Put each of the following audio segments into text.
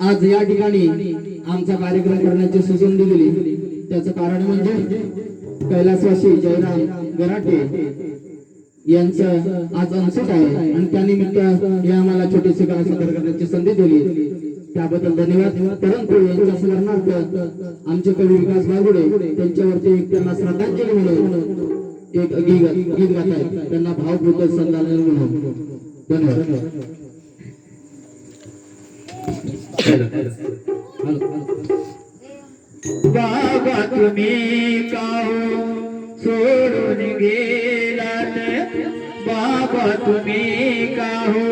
आज या ठिकाणी आमचा कार्यक्रम करण्याची सुसंधी दिली. त्याचं कारण म्हणजे कैलासवासी जयराम गराटे यांचं आज अंशक आहे आणि त्यानिमित्त हे आम्हाला छोटेसे गाणं सादर करण्याची संधी दिली. त्याबद्दल धन्यवाद. परंतु यांच्या स्मरणार्थ आमचे कवी विकास बागुडे त्यांच्यावरती एक त्यांना श्रद्धांजली म्हणून एक गीत गीत गात आहेत. त्यांना भावपूर्वक संदालन म्हणून. धन्यवाद. बाबा तुम्ही काहो सोडून गेलात. बाबा तुम्ही काहो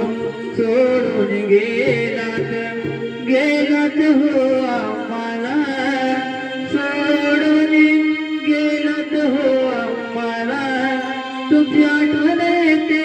सोडून गेलात. गेलात हो आम्हाला. सोडून गेलात हो आम्हाला. तुमच्या आठवण येते